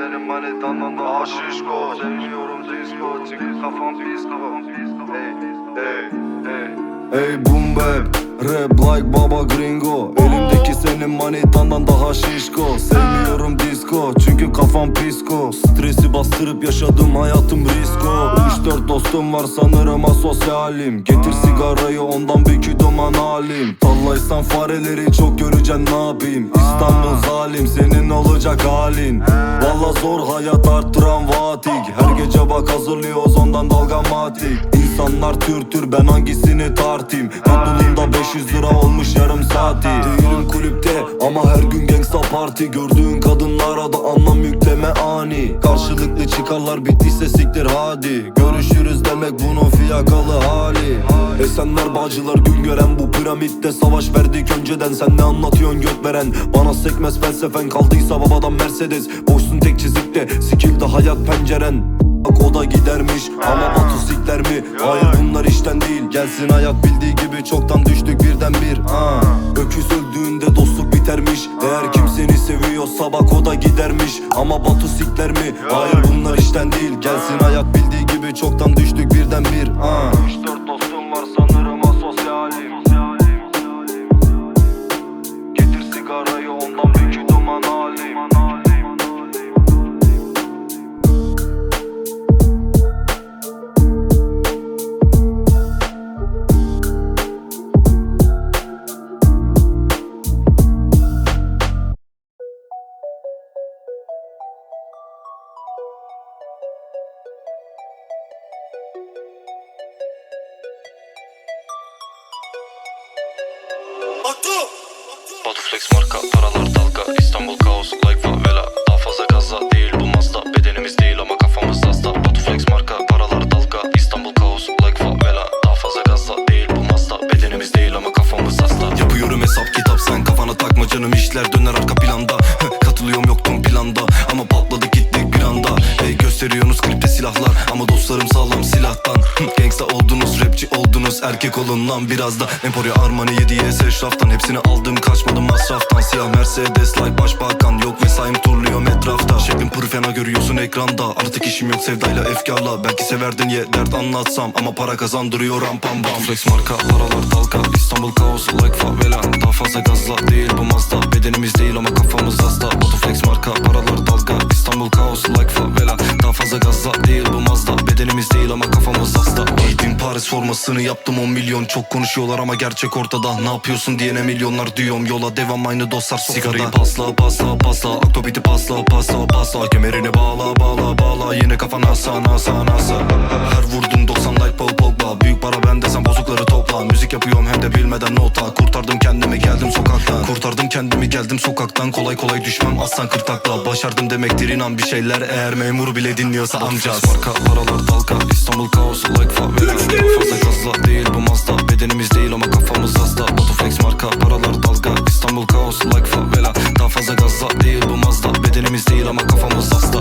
manitandan daha şişko Sevmiyorum disco. Çünkü kafam pisko Hey hey hey. Hey boom bap. Rap like baba gringo. Elimdeki senin manitandan daha şişko. Sevmiyorum disco çünkü kafam pisko Stresi bastırıp yaşadım hayatım risko 3-4 dostum var sanırım asosyalim. Getir sigarayı ondan bir küdoman halim. Tallaysan fareleri çok göreceksin ne yapayım? İstanbul zalim senin olacak halin. Valla zor hayat arttıran vatik. Her gece bak hazırlıyoruz ondan dalgamatik İnsanlar tür tür ben hangisini tartayım? Mutluluğumda 500 lira olmuş yarım saati Değilim kulüpte ama her gün gangsta parti. Gördüğün kadınlara da anlam yükleme ani. Karşılıklı çıkarlar bittiyse siktir hadi. Görüşürüz demek bunun fiyakalı hali. Esenler bağcılar gün gören bu piramitte Savaş verdik önceden. Sen ne anlatıyorsun göt veren? Bana sekmez felsefen kaldıysa babadan Mercedes. Boşsun tek çizikte sikildi hayat penceren. Bak gidermiş ama Batu sikler mi? Hayır bunlar işten değil. Gelsin hayat bildiği gibi çoktan düştük birden bir ha. Öküz öldüğünde dostluk bitermiş. Eğer kim seni seviyorsa bak o da gidermiş. Ama Batu sikler mi? Hayır bunlar işten değil. Gelsin hayat bildiği gibi çoktan Botuflex marka paralar dalga. İstanbul kaos like favela Daha fazla gaza değil bu Mazda. Bedenimiz değil ama kafamız hasta. Botuflex marka paralar dalga. İstanbul kaos like favela Daha fazla gaza değil bu Mazda. Bedenimiz değil ama kafamız hasta. Yapıyorum hesap kitap sen kafana takma canım. İşler döner arka planda. Katılıyorum yoktum planda. Ama patladı gittik bir anda Hey gösteriyorsunuz klipte silahlar. Ama dostlarım sağlam erkek olun biraz da. Emporio Armani 7 eşraftan Hepsini aldım kaçmadım masraftan. Siyah Mercedes like başbakan Yok mesaim turluyorum etrafta. Şeklim pır fena görüyorsun ekranda. Artık işim yok sevdayla efkarla. Belki severdin ye dert anlatsam. Ama para kazandırıyor rampam bam. Flex marka paralar dalga İstanbul kaos like favela. Daha fazla gazla değil bu Mazda. Bedenimiz değil ama kafamız hasta. Botuflex marka paralar dalga İstanbul kaos like favela. Daha fazla gazla değil bu Mazda. Bedenimiz değil ama kafamız hasta. Giydim Paris formasını yaptım 10 milyon Çok konuşuyorlar ama gerçek ortada. Ne yapıyorsun diyene milyonlar diyorum. Yola devam aynı dostlar sofrada Sigarayı pasla pasla pasla. Aktobiti pasla pasla pasla. Kemerini bağla bağla bağla. Yine kafana asa nasa nasa Her vurdum 90 like Paul Pogba Büyük para bende sen bozukları topla. Müzik yapıyorum hem de bilmeden nota. Kurtardım kendimi geldim sokaktan. Kurtardım kendimi geldim sokaktan. Kolay kolay düşmem aslan kırtakla Başardım demektir inan bir şeyler. Eğer memur bile dinliyorsa amcaz Marka paralar dalga. İstanbul kaos like favela Daha fazla gazla değil Mazda Bedenimiz değil ama kafamız hasta. Botuflex marka paralar dalga. İstanbul kaos like favela Daha fazla gazla değil bu Mazda. Bedenimiz değil ama kafamız hasta